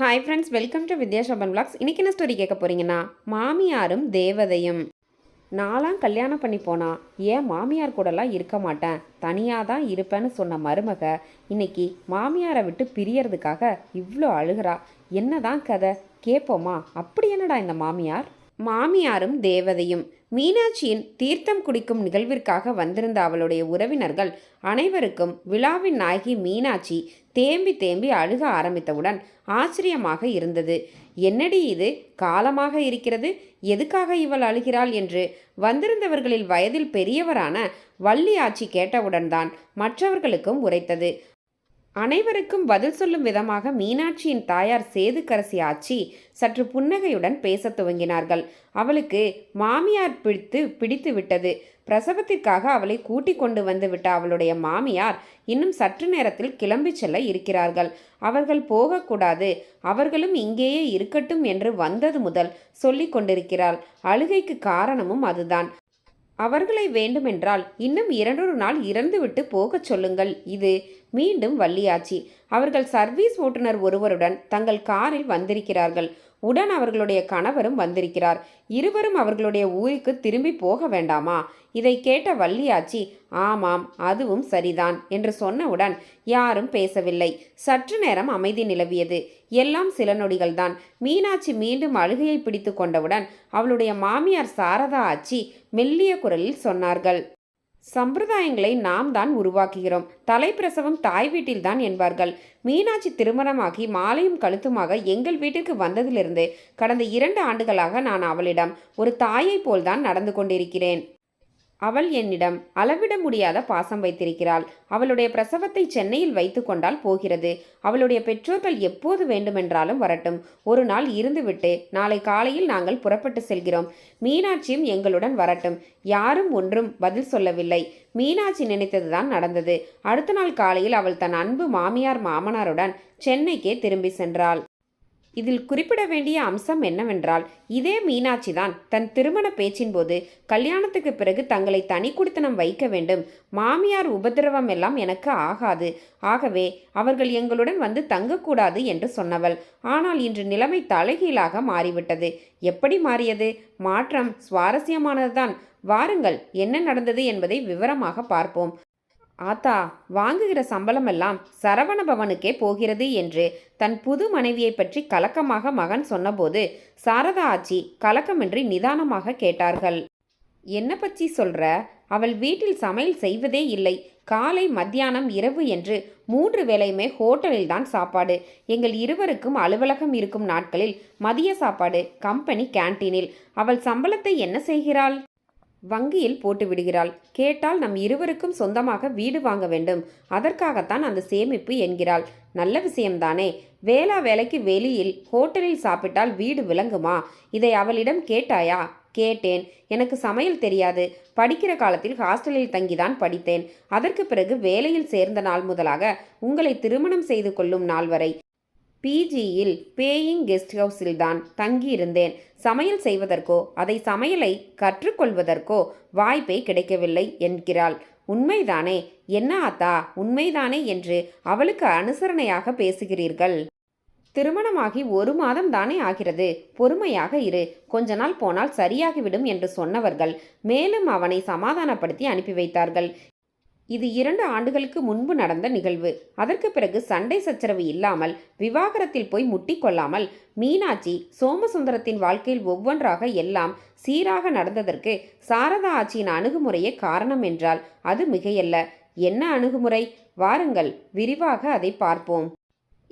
Hi friends welcome to வித்யாசபன் இன்றைக்கி இன்னைக்கு என்ன ஸ்டோரி கேட்க போறீங்கன்னா மாமியாரும் தேவதையும். நான்லாம் கல்யாணம் பண்ணி போனால் ஏன் மாமியார் கூடலாம் இருக்க மாட்டேன்? தனியாக தான் இருப்பேன்னு சொன்ன மருமக இன்னைக்கு மாமியாரை விட்டு பிரியறதுக்காக இவ்வளோ அழுகிறா. என்னதான் கதை? கேட்போமா அப்படி என்னடா இந்த மாமியார்? மாமியாரும் தேவதையும். மீனாட்சியின் தீர்த்தம் குடிக்கும் நிகழ்விற்காக வந்திருந்த அவளுடைய உறவினர்கள் அனைவருக்கும் விழாவின் நாயகி மீனாட்சி தேம்பி தேம்பி அழுக ஆரம்பித்தவுடன் ஆச்சரியமாக இருந்தது. என்னடி இது? காலமாக இருக்கிறது? எதுக்காக இவள் அழுகிறாள்? என்று வந்திருந்தவர்களில் வயதில் பெரியவரான வள்ளி ஆட்சி கேட்டவுடன் தான் மற்றவர்களுக்கும் உரைத்தது. அனைவருக்கும் பதில் சொல்லும் விதமாக மீனாட்சியின் தாயார் சேதுக்கரசி ஆச்சி சற்று புன்னகையுடன் பேசத் துவங்கினார்கள். அவளுக்கு மாமியார் பிடித்து பிடித்து விட்டது. பிரசவத்திற்காக அவளை கூட்டிக் கொண்டு வந்து விட்ட அவளுடைய மாமியார் இன்னும் சற்று நேரத்தில் கிளம்பி செல்ல இருக்கிறார்கள். அவர்கள் போகக்கூடாது அவர்களும் இங்கேயே இருக்கட்டும் என்று வந்தது முதல் சொல்லிக் கொண்டிருக்கிறாள். அழுகைக்கு காரணமும் அதுதான். அவர்களை வேண்டுமென்றால் இன்னும் இரண்டொரு நாள் இறந்துவிட்டு போகச் சொல்லுங்கள். இது மீண்டும் வள்ளியாச்சி. அவர்கள் சர்வீஸ் ஓட்டுநர் ஒருவருடன் தங்கள் காரில் வந்திருக்கிறார்கள். உடன் அவர்களுடைய கணவரும் வந்திருக்கிறார். இருவரும் அவர்களுடைய ஊருக்கு திரும்பி போக வேண்டாமா? இதை கேட்ட வள்ளியாச்சி ஆமாம் அதுவும் சரிதான் என்று சொன்னவுடன் யாரும் பேசவில்லை. சற்று நேரம் அமைதி நிலவியது. எல்லாம் சில நொடிகள்தான். மீனாட்சி மீண்டும் அழுகையை பிடித்து கொண்டவுடன் அவளுடைய மாமியார் சாரதா ஆச்சி மெல்லிய குரலில் சொன்னார்கள். சம்பிரதாயங்களை நாம் தான் உருவாக்குகிறோம். தலைப்பிரசவம் தாய் வீட்டில்தான் என்பார்கள். மீனாட்சி திருமணமாகி மாலையும் கழுத்துமாக எங்கள் வீட்டிற்கு வந்ததிலிருந்து கடந்த இரண்டு ஆண்டுகளாக நான் அவளிடம் ஒரு தாயைப் போல்தான் நடந்து கொண்டிருக்கிறேன். அவள் என்னிடம் அளவிட முடியாத பாசம் வைத்திருக்கிறாள். அவளுடைய பிரசவத்தை சென்னையில் வைத்து கொண்டால் போகிறது. அவளுடைய பெற்றோர்கள் எப்போது வேண்டுமென்றாலும் வரட்டும். ஒரு நாள் இருந்துவிட்டு நாளை காலையில் நாங்கள் புறப்பட்டு செல்கிறோம். மீனாட்சியும் எங்களுடன் வரட்டும். யாரும் ஒன்றும் பதில் சொல்லவில்லை. மீனாட்சி நினைத்ததுதான் நடந்தது. அடுத்த நாள் காலையில் அவள் தன் அன்பு மாமியார் மாமனாருடன் சென்னைக்கே திரும்பி சென்றாள். இதில் குறிப்பிட வேண்டிய அம்சம் என்னவென்றால் இதே மீனாட்சி தான் தன் திருமண பேச்சின் போது கல்யாணத்துக்கு பிறகு தங்களை தனி குடித்தனம் வைக்க வேண்டும். மாமியார் உபதிரவம் எல்லாம் எனக்கு ஆகாது. ஆகவே அவர்கள் எங்களுடன் வந்து தங்கக்கூடாது என்று சொன்னவள். ஆனால் இன்று நிலைமை தலைகீழாக மாறிவிட்டது. எப்படி மாறியது? மாற்றம் சுவாரஸ்யமானதுதான். வாருங்கள் என்ன நடந்தது என்பதை விவரமாக பார்ப்போம். ஆத்தா வாங்குகிற சம்பளமெல்லாம் சரவண பவனுக்கே போகிறது என்று தன் புது மனைவியை பற்றி கலக்கமாக மகன் சொன்னபோது சாரதா ஆச்சி கலக்கமின்றி நிதானமாக கேட்டார்கள். என்ன பற்றி சொல்ற? அவள் வீட்டில் சமையல் செய்வதே இல்லை. காலை மத்தியானம் இரவு என்று மூன்று வேளையுமே ஹோட்டலில் தான் சாப்பாடு. எங்கள் இருவருக்கும் அலுவலகம் இருக்கும் நாட்களில் மதிய சாப்பாடு கம்பெனி கேன்டீனில். அவள் சம்பளத்தை என்ன செய்கிறாள்? வங்கியில் போட்டு விடுகிறாள். கேட்டால் நம் இருவருக்கும் சொந்தமாக வீடு வாங்க வேண்டும். அதற்காகத்தான் அந்த சேமிப்பு என்கிறாள். நல்ல விஷயம்தானே. வேளா வேலைக்கு வெளியில் ஹோட்டலில் சாப்பிட்டால் வீடு விளங்குமா? இதை அவளிடம் கேட்டாயா? கேட்டேன். எனக்கு சமையல் தெரியாது. படிக்கிற காலத்தில் ஹாஸ்டலில் தங்கிதான் படித்தேன். அதற்கு பிறகு வேலையில் சேர்ந்த நாள் முதலாக உங்களை திருமணம் செய்து கொள்ளும் நாள் வரை. பிஜியில் பேயிங் கெஸ்ட் ஹவுஸில் தான் தங்கியிருந்தேன். சமையல் செய்வதற்கோ அதை சமையலை கற்றுக்கொள்வதற்கோ வாய்ப்பே கிடைக்கவில்லை என்கிறாள். உண்மைதானே? என்ன ஆத்தா உண்மைதானே என்று அவளுக்கு அனுசரணையாக பேசுகிறீர்கள். திருமணமாகி ஒரு மாதம் தானே ஆகிறது. பொறுமையாக இரு. கொஞ்ச நாள் போனால் சரியாகிவிடும் என்று சொன்னவர்கள் மேலும் அவனை சமாதானப்படுத்தி அனுப்பி வைத்தார்கள். இது இரண்டு ஆண்டுகளுக்கு முன்பு நடந்த நிகழ்வு. அதற்கு பிறகு சண்டை சச்சரவு இல்லாமல் விவாகரத்தில் போய் முட்டிக்கொள்ளாமல் மீனாட்சி சோமசுந்தரத்தின் வாழ்க்கையில் ஒவ்வொன்றாக எல்லாம் சீராக நடந்ததற்கு சாரதா ஆட்சியின் அணுகுமுறையே காரணம் என்றால் அது மிகையல்ல. என்ன அணுகுமுறை? வாருங்கள் விரிவாக அதை பார்ப்போம்.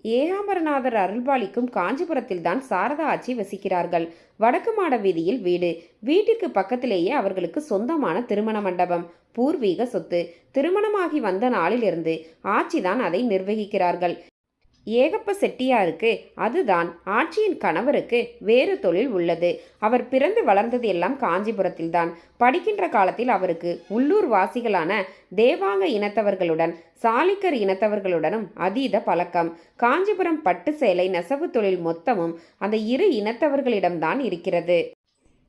ஏகாம்பரநாதர் அருள்பாலிக்கும் காஞ்சிபுரத்தில்தான் சாரதா ஆட்சி வசிக்கிறார்கள். வடக்கு மாட வீதியில் வீடு. வீட்டிற்கு பக்கத்திலேயே அவர்களுக்கு சொந்தமான திருமண மண்டபம். பூர்வீக சொத்து. திருமணமாகி வந்த நாளிலிருந்து ஆட்சிதான் அதை நிர்வகிக்கிறார்கள். ஏகப்ப செட்டியாருக்கு அதுதான் ஆட்சியின் கணவருக்கு வேறு தொழில் உள்ளது. அவர் பிறந்து வளர்ந்தது எல்லாம் காஞ்சிபுரத்தில்தான். படிக்கின்ற காலத்தில் அவருக்கு உள்ளூர் வாசிகளான தேவாங்க இனத்தவர்களுடன் சாலிக்கர் இனத்தவர்களுடனும் அதீத பழக்கம். காஞ்சிபுரம் பட்டு சேலை நெசவு தொழில் மொத்தமும் அந்த இரு இனத்தவர்களிடம்தான் இருக்கிறது.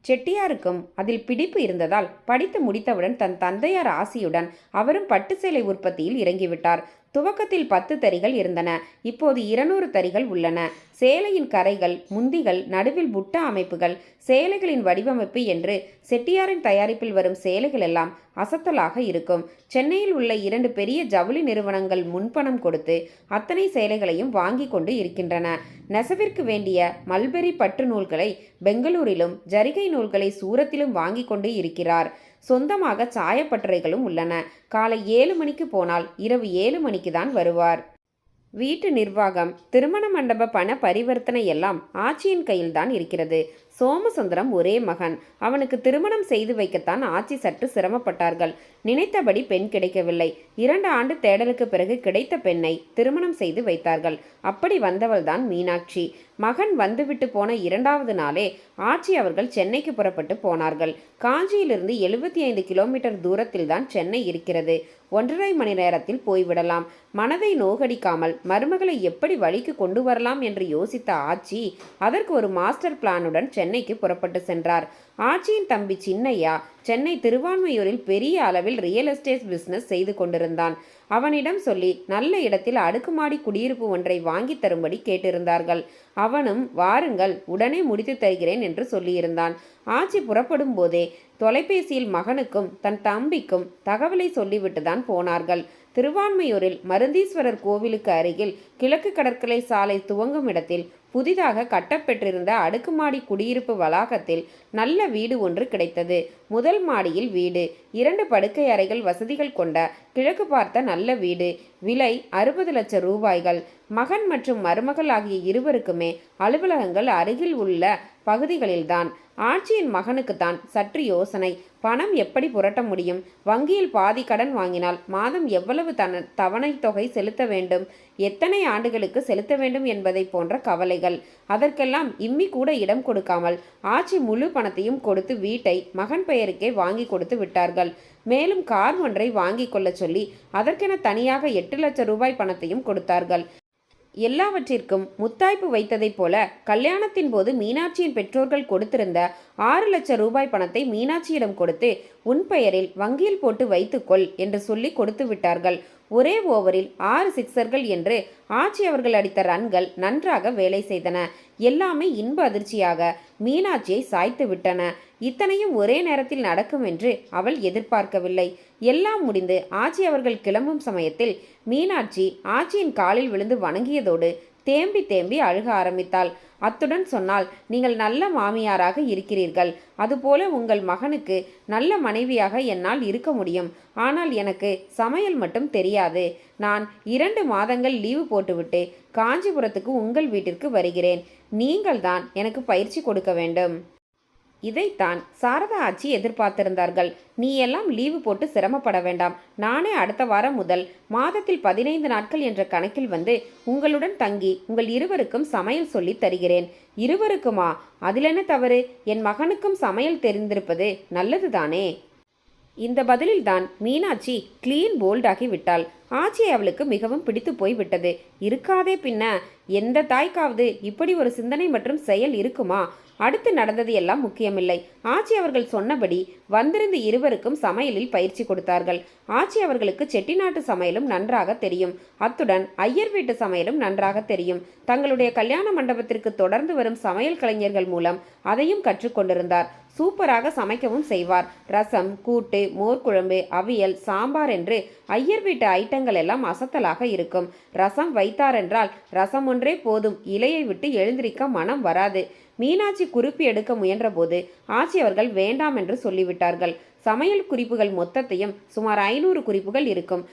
செட்டியாருக்கும் அதில் பிடிப்பு இருந்ததால் படித்து முடித்தவுடன் தன் தந்தையார் ஆசியுடன் அவரும் பட்டு சேலை உற்பத்தியில் இறங்கிவிட்டார். துவக்கத்தில் பத்து தறிகள் இருந்தன. இப்போது இருநூறு தறிகள் உள்ளன. சேலையின் கரைகள் முந்திகள் நடுவில் புட்ட அமைப்புகள் சேலைகளின் வடிவமைப்பு என்று செட்டியாரின் தயாரிப்பில் வரும் சேலைகள் எல்லாம் அசத்தலாக இருக்கும். சென்னையில் உள்ள இரண்டு பெரிய ஜவுளி நிறுவனங்கள் முன்பணம் கொடுத்து அத்தனை சேலைகளையும் வாங்கி கொண்டு இருக்கின்றன. நெசவிற்கு வேண்டிய மல்பெரி பட்டு நூல்களை பெங்களூரிலும் ஜரிகை நூல்களை சூரத்திலும் வாங்கி கொண்டு இருக்கிறார். சொந்தமாக சாயப்பட்டறைகளும் உள்ளன. காலை ஏழு மணிக்கு போனால் இரவு ஏழு மணிக்கு தான் வருவார். வீட்டு நிர்வாகம் திருமண மண்டப பண பரிவர்த்தனை எல்லாம் ஆட்சியின் கையில்தான் இருக்கிறது. சோமசுந்தரம் ஒரே மகன். அவனுக்கு திருமணம் செய்து வைக்கத்தான் ஆட்சி சற்று சிரமப்பட்டார்கள். நினைத்தபடி பெண் கிடைக்கவில்லை. இரண்டு ஆண்டு தேடலுக்கு பிறகு கிடைத்த பெண்ணை திருமணம் செய்து வைத்தார்கள். அப்படி வந்தவள்தான் மீனாட்சி. மகன் வந்துவிட்டு போன இரண்டாவது நாளே ஆட்சி அவர்கள் சென்னைக்கு புறப்பட்டு போனார்கள். காஞ்சியிலிருந்து எழுபத்தி ஐந்து கிலோமீட்டர் தூரத்தில் தான் சென்னை இருக்கிறது. ஒன்றரை மணி நேரத்தில் போய்விடலாம். மனதை நோகடிக்காமல் மருமகளை எப்படி வழிக்கு கொண்டு வரலாம் என்று யோசித்த ஆட்சி அதற்கு ஒரு மாஸ்டர் பிளானுடன் சென்னைக்கு புறப்பட்டு சென்றார். ஆட்சியின் தம்பி சின்னையா சென்னை திருவான்மையூரில் பெரிய அளவில் ரியல் எஸ்டேட் பிசினஸ் செய்து கொண்டிருந்தான். அவனிடம் சொல்லி நல்ல இடத்தில் அடுக்குமாடி குடியிருப்பு ஒன்றை வாங்கி தரும்படி கேட்டிருந்தார்கள். அவனும் வாருங்கள் உடனே முடித்து தருகிறேன் என்று சொல்லியிருந்தான். ஆட்சி புறப்படும் போதே தொலைபேசியில் மகனுக்கும் தன் தம்பிக்கும் தகவலை சொல்லிவிட்டுதான் போனார்கள். திருவான்மையூரில் மருந்தீஸ்வரர் கோவிலுக்கு அருகில் கிழக்கு கடற்கரை சாலை துவங்கும் இடத்தில் புதிதாக கட்டப்பெற்றிருந்த அடுக்குமாடி குடியிருப்பு வளாகத்தில் நல்ல வீடு ஒன்று கிடைத்தது. முதல் மாடியில் வீடு. இரண்டு படுக்கை அறைகள் வசதிகள் கொண்ட கிழக்கு பார்த்த நல்ல வீடு. விலை அறுபது லட்சம் ரூபாய்கள். மகன் மற்றும் மருமகள் ஆகிய இருவருக்குமே அலுவலகங்கள் அருகில் உள்ள பகுதிகளில்தான். ஆட்சியின் மகனுக்குத்தான் சற்று யோசனை. பணம் எப்படி புரட்ட முடியும்? வங்கியில் பாதி கடன் வாங்கினால் மாதம் எவ்வளவு தன தவணை தொகை செலுத்த வேண்டும்? எத்தனை ஆண்டுகளுக்கு செலுத்த வேண்டும் என்பதை போன்ற கவலைகள். அதற்கெல்லாம் இம்மி கூட இடம் கொடுக்காமல் ஆட்சி முழு பணத்தையும் கொடுத்து வீட்டை மகன் பெயருக்கே வாங்கி கொடுத்து விட்டார்கள். மேலும் கார் ஒன்றை வாங்கி கொள்ள சொல்லி அதற்கென தனியாக எட்டு லட்சம் ரூபாய் பணத்தையும் கொடுத்தார்கள். எல்லாவற்றிற்கும் முத்தாய்ப்பு வைத்ததைப் போல கல்யாணத்தின் போது மீனாட்சியின் பெற்றோர்கள் கொடுத்திருந்த ஆறு லட்சம் ரூபாய் பணத்தை மீனாட்சியிடம் கொடுத்து உன் பெயரில் வங்கியில் போட்டு வைத்துக்கொள் என்று சொல்லி கொடுத்து விட்டார்கள். ஒரே ஓவரில் ஆறு சிக்சர்கள் என்று ஆட்சி அவர்கள் அடித்த ரன்கள் நன்றாக வேலை செய்தன. எல்லாமே இன்ப அதிர்ச்சியாக மீனாட்சியை சாய்த்து விட்டன. இத்தனையும் ஒரே நேரத்தில் நடக்கும் என்று அவள் எதிர்பார்க்கவில்லை. எல்லாம் முடிந்து ஆட்சி அவர்கள் கிளம்பும் சமயத்தில் மீனாட்சி ஆட்சியின் காலில் விழுந்து வணங்கியதோடு தேம்பி தேம்பி அழுக ஆரம்பித்தாள். அத்துடன் சொன்னால் நீங்கள் நல்ல மாமியாராக இருக்கிறீர்கள். அதுபோல உங்கள் மகனுக்கு நல்ல மனைவியாக என்னால் இருக்க முடியும். ஆனால் எனக்கு சமையல் மட்டும் தெரியாது. நான் இரண்டு மாதங்கள் லீவு போட்டுவிட்டு காஞ்சிபுரத்துக்கு உங்கள் வீட்டிற்கு வருகிறேன். நீங்கள்தான் எனக்கு பயிற்சி கொடுக்க வேண்டும். இதைத்தான் சாரதா ஆட்சி எதிர்பார்த்திருந்தார்கள். நீ எல்லாம் லீவு போட்டு சிரமப்பட வேண்டாம். நானே அடுத்த வாரம் முதல் மாதத்தில் பதினைந்து நாட்கள் என்ற கணக்கில் வந்து உங்களுடன் தங்கி உங்கள் இருவருக்கும் சமையல் சொல்லி தருகிறேன். இருவருக்குமா? அதில் என்ன தவறு? என் மகனுக்கும் சமையல் தெரிந்திருப்பது நல்லதுதானே? இந்த பதிலில்தான் மீனாட்சி கிளீன் போல்டாகி விட்டாள். ஆட்சி அவளுக்கு மிகவும் பிடித்து போய்விட்டது இருக்காதே பின்ன. எந்த தாய்க்காவது இப்படி ஒரு சிந்தனை மற்றும் செயல் இருக்குமா? அடுத்து நடந்தது எல்லாம் முக்கியமில்லை. ஆச்சி அவர்கள் சொன்னபடி வந்திருந்த இருவருக்கும் சமையலில் பயிற்சி கொடுத்தார்கள். ஆச்சி அவர்களுக்கு செட்டிநாட்டு சமையலும் நன்றாக தெரியும். அத்துடன் ஐயர் வீட்டு சமையலும் நன்றாக தெரியும். தங்களுடைய கல்யாண மண்டபத்திற்கு தொடர்ந்து வரும் சமையல் கலைஞர்கள் மூலம் அதையும் கற்றுக்கொண்டிருந்தார் சூப்பராக சமைக்கவும் செய்வார். ரசம் கூட்டு மோர்க்குழம்பு அவியல் சாம்பார் என்று ஐயர் வீட்டு ஐட்டங்கள் எல்லாம் அசத்தலாக இருக்கும். ரசம் வைத்தார் என்றால் ரசம் ஒன்றே போதும். இலையை விட்டு எழுந்திருக்க மனம் வராது. மீனாட்சி குறிப்பு எடுக்க முயன்றபோது ஆட்சி அவர்கள் வேண்டாம் என்று சொல்லிவிட்டார்கள். சமையல் குறிப்புகள் மொத்தத்தையும் சுமார் ஐநூறு குறிப்புகள் இருக்கும்.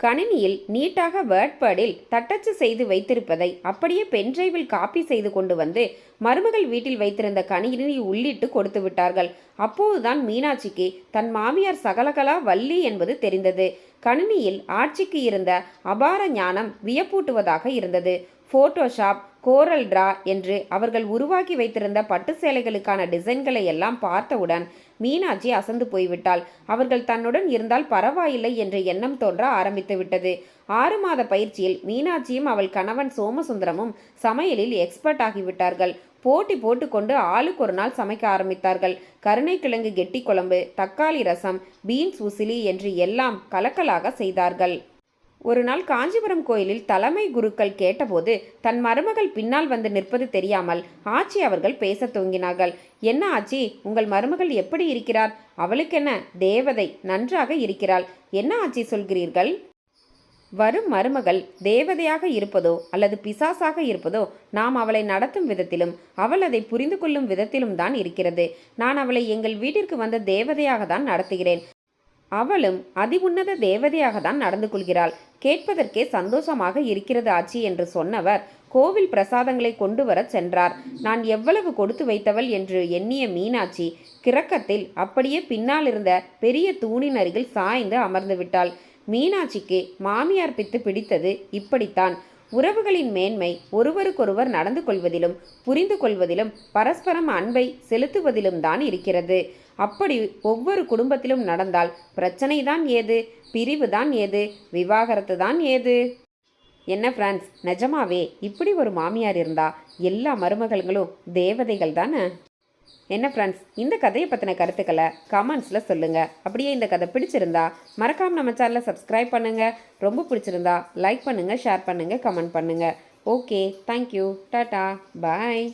கணினியில் நீட்டாக வேர்ட்பேடில் தட்டச்சு செய்து வைத்திருப்பதை அப்படியே பென்டிரைவில் காப்பி செய்து கொண்டு வந்து மருமகள் வீட்டில் வைத்திருந்த கணினியை உள்ளிட்டு கொடுத்து விட்டார்கள். அப்போதுதான் மீனாட்சிக்கு தன் மாமியார் சகலகலா வள்ளி என்பது தெரிந்தது. கணினியில் ஆட்சிக்கு இருந்த அபார ஞானம் வியப்பூட்டுவதாக இருந்தது. ஃபோட்டோஷாப் கோரல் ட்ரா என்று அவர்கள் உருவாக்கி வைத்திருந்த பட்டு சேலைகளுக்கான டிசைன்களை எல்லாம் பார்த்தவுடன் மீனாட்சி அசந்து போய்விட்டாள். அவர்கள் தன்னுடன் இருந்தால் பரவாயில்லை என்ற எண்ணம் தோன்ற ஆரம்பித்து விட்டது. ஆறு மாத பயிற்சியில் மீனாட்சியும் அவள் கணவன் சோமசுந்தரமும் சமையலில் எக்ஸ்பர்ட் ஆகிவிட்டார்கள். போட்டி போட்டுக்கொண்டு ஆளுக்கு ஒரு நாள் சமைக்க ஆரம்பித்தார்கள். கருணைக்கிழங்கு கெட்டி குழம்பு தக்காளி ரசம் பீன்ஸ் உசிலி என்று எல்லாம் கலக்கலாக செய்தார்கள். ஒரு நாள் காஞ்சிபுரம் கோயிலில் தலைமை குருக்கள் கேட்டபோது தன் மருமகள் பின்னால் வந்து நிற்பது தெரியாமல் ஆச்சி அவர்கள் பேசத் துவங்கினார்கள். என்ன ஆச்சி உங்கள் மருமகள் எப்படி இருக்கிறார்? அவளுக்கென்ன தேவதை நன்றாக இருக்கிறாள். என்ன ஆச்சி சொல்கிறீர்கள்? வரும் மருமகள் தேவதையாக இருப்பதோ அல்லது பிசாசாக இருப்பதோ நாம் அவளை நடத்தும் விதத்திலும் அவள் அதை புரிந்து கொள்ளும் விதத்திலும் தான் இருக்கிறது. நான் அவளை எங்கள் வீட்டிற்கு வந்த தேவதையாக தான் நடத்துகிறேன். அவளும் அதிவுன்னத தேவதையாக தான் நடந்து கொள்கிறாள் கேட்பதற்கே சந்தோஷமாக இருக்கிறது ஆச்சி என்று சொன்னவர் கோவில் பிரசாதங்களை கொண்டு வரச் சென்றார். நான் எவ்வளவு கொடுத்து வைத்தவள் என்று எண்ணிய மீனாட்சி கிறக்கத்தில் அப்படியே பின்னால் இருந்த பெரிய தூணின் அருகில் சாய்ந்து அமர்ந்து விட்டாள். மீனாட்சிக்கு மாமியார் பித்து பிடித்தது இப்படித்தான். உறவுகளின் மேன்மை ஒருவருக்கொருவர் நடந்து கொள்வதிலும் புரிந்து கொள்வதிலும் பரஸ்பரம் அன்பை செலுத்துவதிலும் தான் இருக்கிறது. அப்படி ஒவ்வொரு குடும்பத்திலும் நடந்தால் பிரச்சனை தான் ஏது? பிரிவு தான் ஏது? விவாகரத்து தான் ஏது? என்ன ஃப்ரெண்ட்ஸ் நிஜமாவே இப்படி ஒரு மாமியார் இருந்தா எல்லா மருமகள்களும் தேவதைகள் தானே? என்ன ஃப்ரெண்ட்ஸ் இந்த கதையை பற்றின கருத்துக்களை கமெண்ட்ஸில் சொல்லுங்கள் அப்படியே இந்த கதை பிடிச்சிருந்தா மறக்காம நம்ம சேனலை சப்ஸ்கிரைப் பண்ணுங்கள் ரொம்ப பிடிச்சிருந்தா லைக் பண்ணுங்கள் ஷேர் பண்ணுங்கள் கமெண்ட் பண்ணுங்கள் ஓகே தேங்க்யூ டாட்டா பாய்